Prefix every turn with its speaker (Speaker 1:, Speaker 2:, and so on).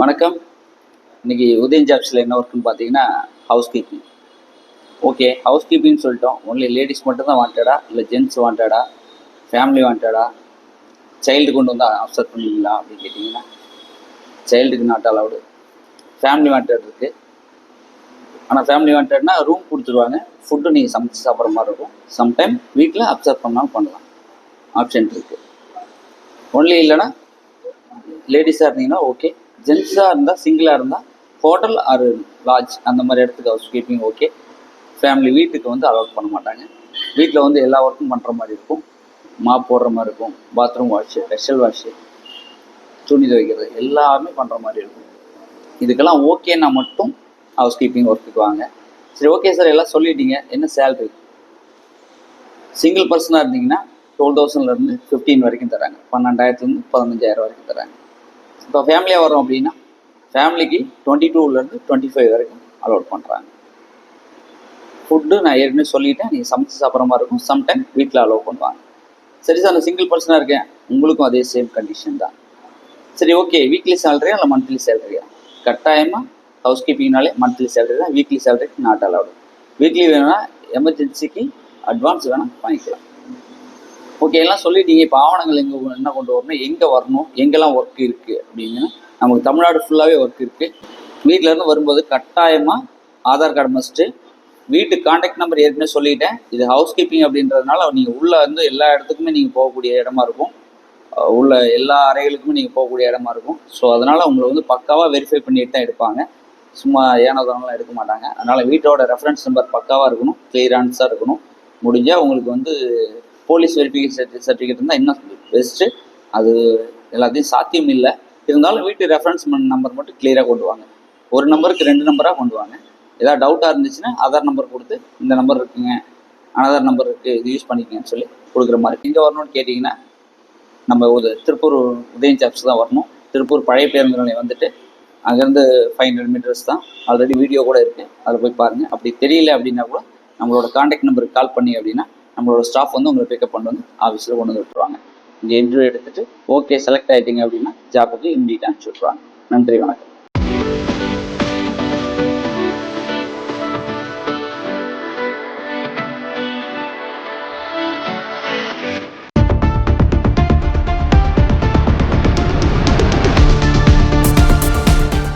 Speaker 1: வணக்கம். இன்னைக்கு உதயன் ஜாப்ஸில் என்ன ஒர்க்குன்னு பார்த்தீங்கன்னா ஹவுஸ் கீப்பிங் ஓகே ஹவுஸ் கீப்பிங்னு சொல்லிட்டோம். ஒன்லி லேடிஸ் மட்டும் தான் வாண்டடா இல்லை ஜென்ட்ஸ் வாண்டடா ஃபேமிலி வாண்டடா சைல்டு கொண்டு வந்து அப்சர்வ் பண்ணுவீங்களா அப்படின்னு கேட்டிங்கன்னா சைல்டுக்கு நாட் அலவுடு ஃபேமிலி வாண்டட் இருக்குது ஆனால் ஃபேமிலி வாண்டட்னா ரூம் கொடுத்துருவாங்க. ஃபுட்டு நீங்கள் சமைச்சு சாப்பிட்ற மாதிரி இருக்கும். சம்டைம் வீட்டில் அப்சர்வ் பண்ணாலும் பண்ணலாம். ஆப்ஷன் இருக்குது ஒன்லி இல்லைன்னா லேடிஸாக இருந்தீங்கன்னா ஓகே ஜென்ஸாக இருந்தால் சிங்கிளாக இருந்தால் ஹோட்டல் ஆர் லாட்ஜ் அந்த மாதிரி இடத்துக்கு ஹவுஸ் கீப்பிங் ஓகே ஃபேமிலி வீட்டுக்கு வந்து அலோட் பண்ண மாட்டாங்க. வீட்டில் வந்து எல்லா ஒர்க்கும் பண்ணுற மாதிரி இருக்கும். மாப் போடுற மாதிரி இருக்கும். பாத்ரூம் வாஷு ஸ்பெஷல் வாஷு துணி துவைக்கிறது எல்லாமே பண்ணுற மாதிரி இருக்கும். இதுக்கெல்லாம் ஓகேன்னா மட்டும் ஹவுஸ் கீப்பிங் ஒர்க்குக்கு வாங்க. சரி ஓகே சார் எல்லாம் சொல்லிட்டீங்க. என்ன சேலரி சிங்கிள் பர்சனாக இருந்தீங்கன்னா டுவெல் தௌசண்ட்லேருந்து ஃபிஃப்டீன் வரைக்கும் தராங்க. பன்னெண்டாயிரத்துலேருந்து பதினஞ்சாயிரம் வரைக்கும் தராங்க. இப்போ ஃபேமிலியாக வரோம் அப்படின்னா ஃபேமிலிக்கு டுவெண்ட்டி டூலேருந்து டுவெண்ட்டி ஃபைவ் வரைக்கும் அலோட் பண்ணுறாங்க ஃபுட்டு நான் ஏற்கனவே சொல்லிட்டேன் நீங்கள் சமைச்சு சாப்பிட்ற மாதிரி இருக்கும். சம்டைம் வீட்டில் அலோவ் பண்ணுவாங்க. சரி சார் நான் சிங்கிள் பர்சனாக இருக்கேன். உங்களுக்கும் அதே சேம் கண்டிஷன் தான். சரி ஓகே வீக்லி சேலரியா இல்லை மந்த்லி சேலரியா கட்டாயமாக ஹவுஸ் கீப்பிங்னாலே மந்த்லி சேலரி தான். Weekly salary not allowed weekly வேணும்னா எமர்ஜென்சிக்கு அட்வான்ஸ் வேணால் வாங்கிக்கலாம். ஓகே எல்லாம் சொல்லிட்டீங்க. இப்போ ஆவணங்கள் எங்கே என்ன கொண்டு வரணும்? எங்கே வரணும்? எங்கெல்லாம் ஒர்க் இருக்குது அப்படின்னு. நமக்கு தமிழ்நாடு ஃபுல்லாகவே ஒர்க் இருக்குது வீட்டிலேருந்து வரும்போது கட்டாயமாக ஆதார் கார்டு மஸ்ட்டு வீட்டு காண்டாக்ட் நம்பர் ஏற்கனவே சொல்லிட்டேன். இது ஹவுஸ் கீப்பிங் அப்படின்றதுனால நீங்கள் உள்ளே வந்து எல்லா இடத்துக்குமே நீங்கள் போகக்கூடிய இடமா இருக்கும். உள்ள எல்லா அறைகளுக்குமே நீங்கள் போகக்கூடிய இடமா இருக்கும். ஸோ அதனால் உங்களை வந்து பக்காவாக வெரிஃபை பண்ணிட்டு தான் எடுப்பாங்க. சும்மா ஏனோதானெலாம் எடுக்க மாட்டாங்க. அதனால் வீட்டோட ரெஃபரன்ஸ் நம்பர் பக்காவாக இருக்கணும். கிளியரான்ஸாக இருக்கணும். முடிஞ்சால் உங்களுக்கு வந்து போலீஸ் வெரிஃபிகேஷன் சர்டிஃபிகேட் இருந்தால் இன்னும் பெஸ்ட்டு அது எல்லாத்தையும் சாத்தியம் இல்லை இருந்தாலும் வீட்டு ரெஃபரன்ஸ் நம்பர் மட்டும் கிளியராக கொண்டு வாங்க. ஒரு நம்பருக்கு ரெண்டு நம்பராக கொண்டு வாங்க. ஏதாவது டவுட்டாக இருந்துச்சுன்னா ஆதார் நம்பர் கொடுத்து இந்த நம்பர் இருக்குங்க அனதர் நம்பர் இருக்குது இது யூஸ் பண்ணிக்கங்கன்னு சொல்லி கொடுக்குற மாதிரி. இங்கே வரணும்னு கேட்டிங்கன்னா நம்ம ஒரு திருப்பூர் உதயம் சாப்ஸ் தான் வரணும். திருப்பூர் பழைய பேருந்து நிலையம் வந்துட்டு அங்கேருந்து ஃபைவ் ஹண்ட்ரட் மீட்டர்ஸ் தான். ஆல்ரெடி வீடியோ கூட இருக்குது அதில் போய் பாருங்கள் அப்படி தெரியல அப்படின்னா கூட நம்மளோட காண்டாக்ட் நம்பருக்கு கால் பண்ணி அப்படின்னா நம்மளோட ஸ்டாஃப் வந்து உங்களை பிக்கப் பண்ணி வந்து ஆஃபீஸில் கொண்டு வந்து விட்டுருவாங்க. இங்கே இன்டர்வியூ எடுத்துட்டு ஓகே செலக்ட் ஆகிட்டீங்க அப்படின்னா ஜாப்புக்கு இம்மிடியாக அனுப்பிச்சி விட்ருவாங்க நன்றி வணக்கம்.